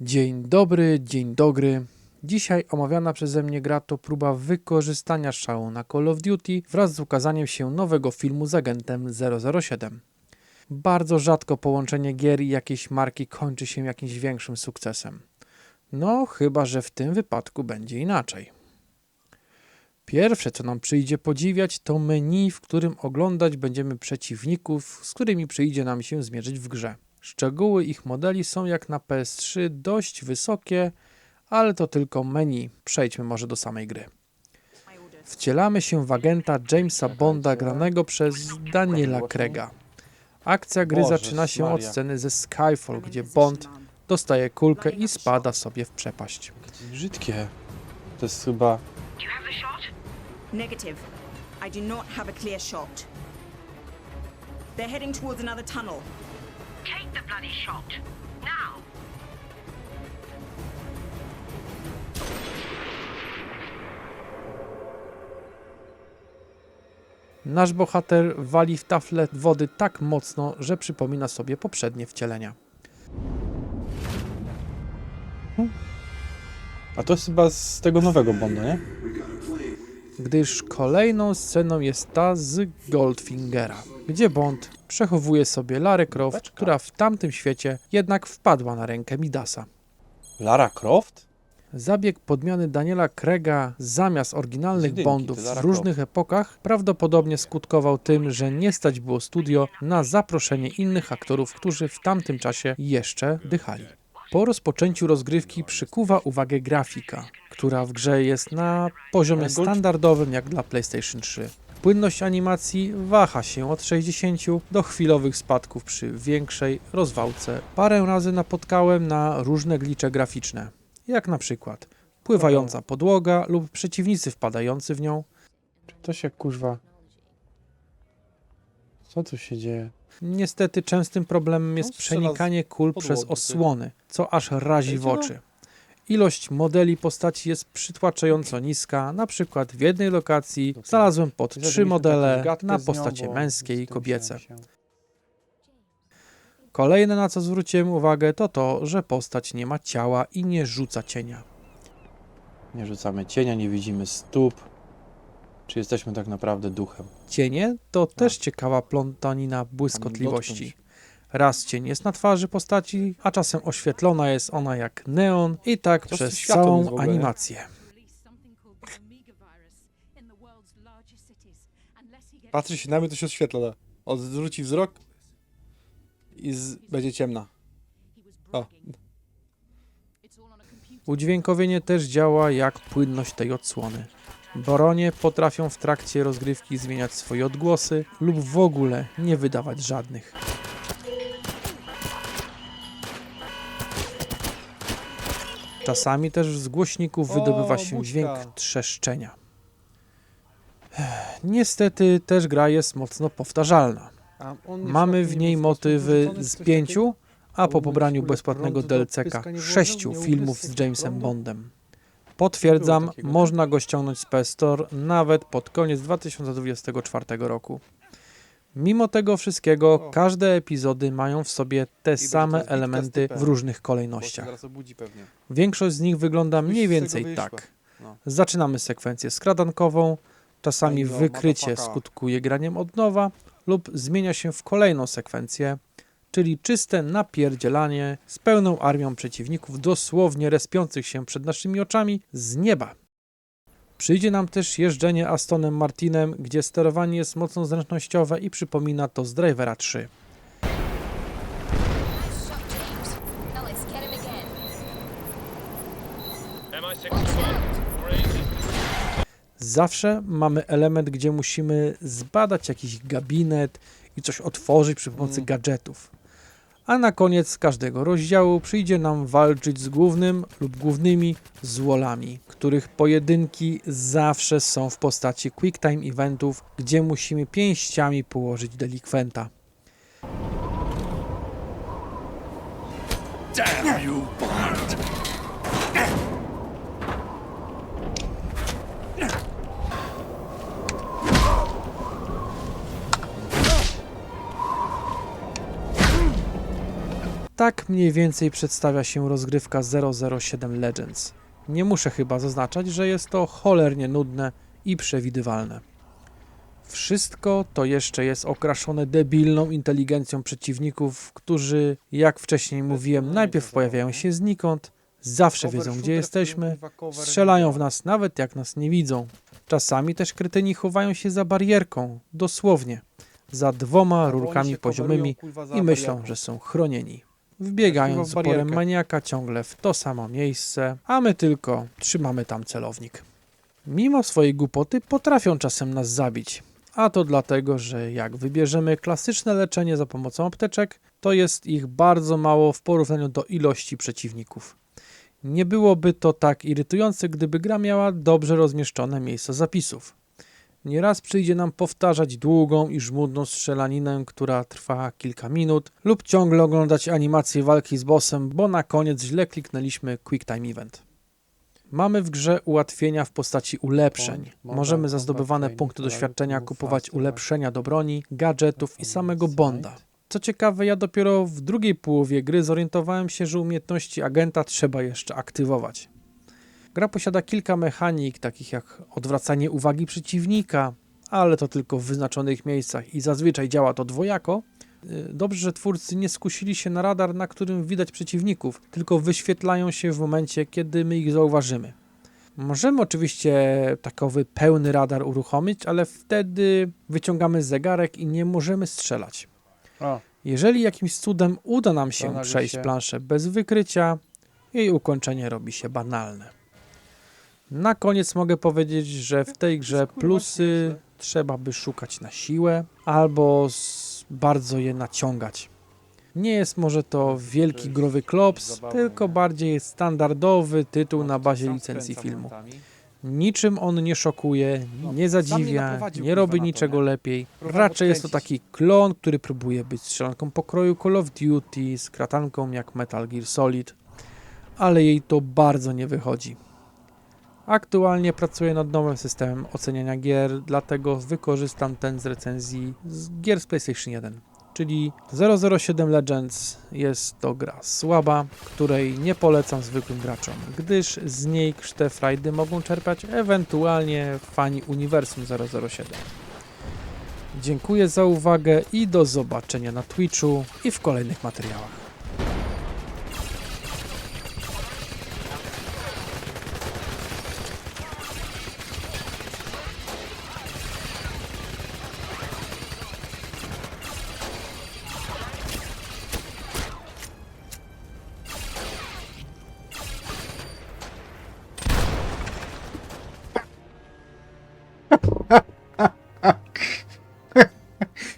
Dzień dobry, dzień dobry. Dzisiaj omawiana przeze mnie gra to próba wykorzystania szału na Call of Duty wraz z ukazaniem się nowego filmu z agentem 007. Bardzo rzadko połączenie gier i jakiejś marki kończy się jakimś większym sukcesem. No, chyba że w tym wypadku będzie inaczej. Pierwsze, co nam przyjdzie podziwiać, to menu, w którym oglądać będziemy przeciwników, z którymi przyjdzie nam się zmierzyć w grze. Szczegóły ich modeli są jak na PS3 dość wysokie, ale to tylko menu. Przejdźmy może do samej gry. Wcielamy się w agenta Jamesa Bonda granego przez Daniela Craiga. Akcja gry zaczyna się od sceny ze Skyfall, gdzie Bond dostaje kulkę i spada sobie w przepaść. Brzydkie. To jest chyba... Negative. I do not have a clear shot. They're heading towards another tunnel. Take the bloody shot. Now! Nasz bohater wali w tafle wody tak mocno, że przypomina sobie poprzednie wcielenia. A to jest chyba z tego nowego Bonda, nie? gdyż kolejną sceną jest ta z Goldfingera, gdzie Bond przechowuje sobie Larę Croft, Beczka. która w tamtym świecie jednak wpadła na rękę Midasa. Lara Croft? Zabieg podmiany Daniela Craiga zamiast oryginalnych Jedynki, Bondów w różnych epokach prawdopodobnie skutkował tym, że nie stać było studio na zaproszenie innych aktorów, którzy w tamtym czasie jeszcze dychali. Po rozpoczęciu rozgrywki przykuwa uwagę grafika, która w grze jest na poziomie standardowym jak dla PlayStation 3. Płynność animacji waha się od 60 do chwilowych spadków przy większej rozwałce. Parę razy napotkałem na różne glicze graficzne, jak na przykład pływająca podłoga lub przeciwnicy wpadający w nią. Czy to się kurwa... Co tu się dzieje? Niestety częstym problemem jest przenikanie kul przez osłony, co aż razi w Wiecie, no? oczy. Ilość modeli postaci jest przytłaczająco niska, na przykład w jednej lokacji znalazłem pod Zrobiliśmy trzy modele na postacie bo męskie i kobiece. Kolejne na co zwróciłem uwagę to to, że postać nie ma ciała i nie rzuca cienia. Nie rzucamy cienia, nie widzimy stóp. Czy jesteśmy tak naprawdę duchem? Cienie to też ciekawa plątanina błyskotliwości. Raz cień jest na twarzy postaci, a czasem oświetlona jest ona jak neon i tak To przez całą animację. Patrzy się na mnie, to się oświetla. da. Odwróci wzrok i z... będzie ciemna. O. Udźwiękowienie też działa jak płynność tej odsłony. Bronie potrafią w trakcie rozgrywki zmieniać swoje odgłosy lub w ogóle nie wydawać żadnych. Czasami też z głośników wydobywa się dźwięk trzeszczenia. Niestety też gra jest mocno powtarzalna. Mamy w nie niej motywy z pięciu, a po pobraniu bezpłatnego DLC-ka sześciu filmów z Jamesem? Bondem. Potwierdzam, można go ściągnąć z PS Store nawet pod koniec 2024 roku. Mimo tego wszystkiego, każde epizody mają w sobie te same elementy w różnych kolejnościach. Większość z nich wygląda mniej więcej tak. No. Zaczynamy sekwencję skradankową, czasami no, wykrycie skutkuje graniem od nowa lub zmienia się w kolejną sekwencję, czyli czyste napierdzielanie z pełną armią przeciwników dosłownie respiących się przed naszymi oczami z nieba. Przyjdzie nam też jeżdżenie Astonem Martinem, gdzie sterowanie jest mocno zręcznościowe i przypomina to z Drivera 3. Shot James. Now let's get him again. Zawsze mamy element, gdzie musimy zbadać jakiś gabinet i coś otworzyć przy pomocy Mm. gadżetów. A na koniec każdego rozdziału przyjdzie nam walczyć z głównym lub głównymi złolami, których pojedynki zawsze są w postaci quick time eventów, gdzie musimy pięściami położyć delikwenta. Tak mniej więcej przedstawia się rozgrywka 007 Legends. Nie muszę chyba zaznaczać, że jest to cholernie nudne i przewidywalne. Wszystko to jeszcze jest okraszone debilną inteligencją przeciwników, którzy, jak wcześniej mówiłem, najpierw pojawiają się znikąd, zawsze wiedzą gdzie jesteśmy, strzelają w nas nawet jak nas nie widzą. Czasami też krytyni chowają się za barierką, dosłownie, za dwoma rurkami poziomymi i myślą, że są chronieni. Wbiegając w oporem maniaka ciągle w to samo miejsce, a my tylko trzymamy tam celownik. Mimo swojej głupoty potrafią czasem nas zabić. A to dlatego, że jak wybierzemy klasyczne leczenie za pomocą apteczek, to jest ich bardzo mało w porównaniu do ilości przeciwników. Nie byłoby to tak irytujące, gdyby gra miała dobrze rozmieszczone miejsca zapisów. Nieraz przyjdzie nam powtarzać długą i żmudną strzelaninę, która trwa kilka minut, lub ciągle oglądać animację walki z bossem, bo na koniec źle kliknęliśmy Quick Time Event. Mamy w grze ułatwienia w postaci ulepszeń. Możemy za zdobywane punkty doświadczenia kupować ulepszenia do broni, gadżetów i samego Bonda. Co ciekawe, ja dopiero w drugiej połowie gry zorientowałem się, że umiejętności agenta trzeba jeszcze aktywować. Gra posiada kilka mechanik, takich jak odwracanie uwagi przeciwnika, ale to tylko w wyznaczonych miejscach i zazwyczaj działa to dwojako. Y, Dobrze, że twórcy nie skusili się na radar, na którym widać przeciwników, tylko wyświetlają się w momencie, kiedy my ich zauważymy. Możemy oczywiście takowy pełny radar uruchomić, ale wtedy wyciągamy zegarek i nie możemy strzelać. O, Jeżeli jakimś cudem uda nam się przejść się- planszę bez wykrycia, jej ukończenie robi się banalne. Na koniec mogę powiedzieć, że w tej grze plusy trzeba by szukać na siłę albo bardzo je naciągać. Nie jest może to wielki growy klops, tylko bardziej standardowy tytuł na bazie licencji filmu. Niczym on nie szokuje, nie zadziwia, nie robi niczego lepiej. Raczej jest to taki klon, który próbuje być strzelanką pokroju Call of Duty, z kratanką jak Metal Gear Solid, ale jej to bardzo nie wychodzi. Aktualnie pracuję nad nowym systemem oceniania gier, dlatego wykorzystam ten z recenzji z gier z PlayStation 1. Czyli 007 Legends jest to gra słaba, której nie polecam zwykłym graczom, gdyż z niej krzte frajdy mogą czerpać ewentualnie fani uniwersum 007. Dziękuję za uwagę i do zobaczenia na Twitchu i w kolejnych materiałach.